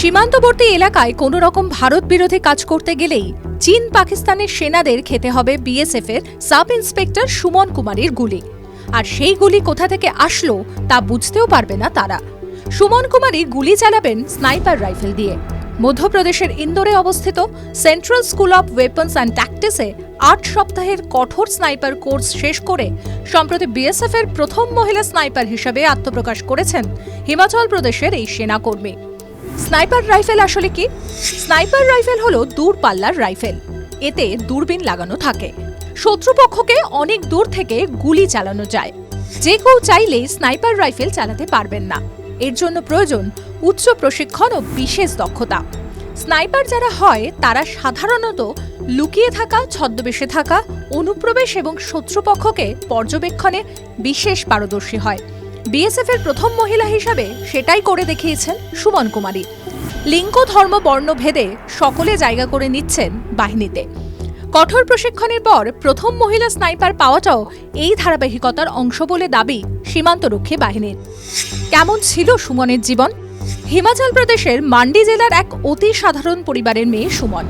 সীমান্তবর্তী এলাকায় কোনো রকম ভারত বিরোধী কাজ করতে গেলেই চীন পাকিস্তানের সেনাদের খেতে হবে বিএসএফ এর সাব ইন্সপেক্টর সুমন কুমারের গুলি। আর সেই গুলি কোথা থেকে আসলো তা বুঝতেও পারবে না তারা। সুমন কুমারী গুলি চালাবেন স্নাইপার রাইফেল দিয়ে। মধ্যপ্রদেশের ইন্দোরে অবস্থিত central school of weapons and ট্যাকটিসে আট সপ্তাহের কঠোর স্নাইপার কোর্স শেষ করে সম্প্রতি বিএসএফ এর প্রথম মহিলা স্নাইপার হিসেবে আত্মপ্রকাশ করেছেন হিমাচল প্রদেশের এই সেনাকর্মী। স্নাইপার রাইফেল আসলে কি? স্নাইপার রাইফেল হলো দূরপাল্লার রাইফেল। এতে দূরবীন লাগানো থাকে। শত্রুপক্ষকে অনেক দূর থেকে গুলি চালানো যায়। যে কেউ চাইলেই স্নাইপার রাইফেল চালাতে পারবেন না। এর জন্য প্রয়োজন উচ্চ প্রশিক্ষণ ও বিশেষ দক্ষতা। স্নাইপার যারা হয়, তারা সাধারণত লুকিয়ে থাকা, ছদ্মবেশে থাকা, অনুপ্রবেশ এবং শত্রুপক্ষকে পর্যবেক্ষণে বিশেষ পারদর্শী হয়। বিএসএফ এর প্রথম মহিলা হিসাবে সেটাই করে দেখিয়েছেন সুমন কুমারী। লিঙ্গ, ধর্ম, বর্ণ ভেদে সকলে জায়গা করে নিচ্ছেন বাহিনীতে। কঠোর প্রশিক্ষণের পর প্রথম মহিলা স্নাইপার পাওয়াটাও এই ধারাবাহিকতার অংশ বলে দাবি সীমান্তরক্ষী বাহিনীর। কেমন ছিল সুমনের জীবন? হিমাচল প্রদেশের মান্ডি জেলার এক অতি সাধারণ পরিবারের মেয়ে সুমন।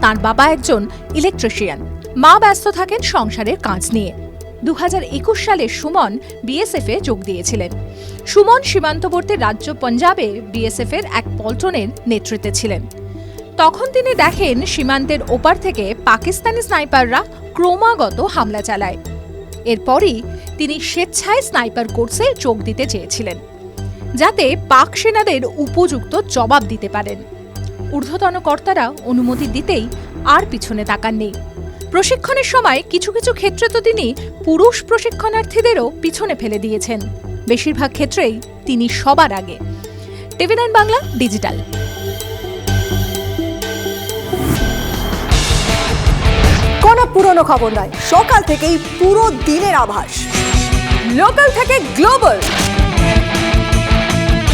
তার বাবা একজন ইলেকট্রিশিয়ান। মা ব্যস্ত থাকেন সংসারের কাজ নিয়ে। দু হাজার একুশ সালে সুমন বিএসএফ যোগ দিয়েছিলেন। সুমন সীমান্তবর্তী রাজ্য পঞ্জাবে বিএসএফ এর এক পল্টনের নেতৃত্বে ছিলেন। তখন তিনি দেখেন সীমান্তের ওপার থেকে পাকিস্তানি স্নাইপাররা ক্রমাগত হামলা চালায়। এরপরই তিনি স্বেচ্ছায় স্নাইপার কোর্সে যোগ দিতে চেয়েছিলেন, যাতে পাক সেনাদের উপযুক্ত জবাব দিতে পারেন। ঊর্ধ্বতন কর্তারা অনুমতি দিতেই আর পিছনে তাকাননি। প্রশিক্ষণের সময় কিছু কিছু ক্ষেত্রে তো তিনি পুরুষ প্রশিক্ষণার্থীদেরও পিছনে ফেলে দিয়েছেন। বেশিরভাগ ক্ষেত্রেই তিনি সবার আগে। TV nine Bangla, digital. কোনো পুরনো খবর নয়, সকাল থেকেই পুরো দিনের আভাস। লোকাল থেকে গ্লোবাল।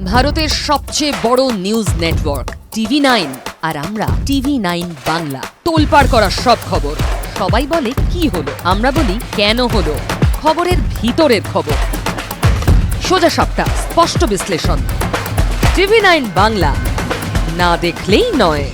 ভারতের সবচেয়ে বড় নিউজ নেটওয়ার্ক টিভি নাইন আর আমরা টিভি নাইন বাংলা। তোলপাড় করা সব খবর। সবাই বলে, কি হলো? আমরা বলি, কেন হলো? খবরের ভিতরের খবর। সোজা সাপটা, স্পষ্ট বিশ্লেষণ। TV nine Bangla. না দেখলেই নয়।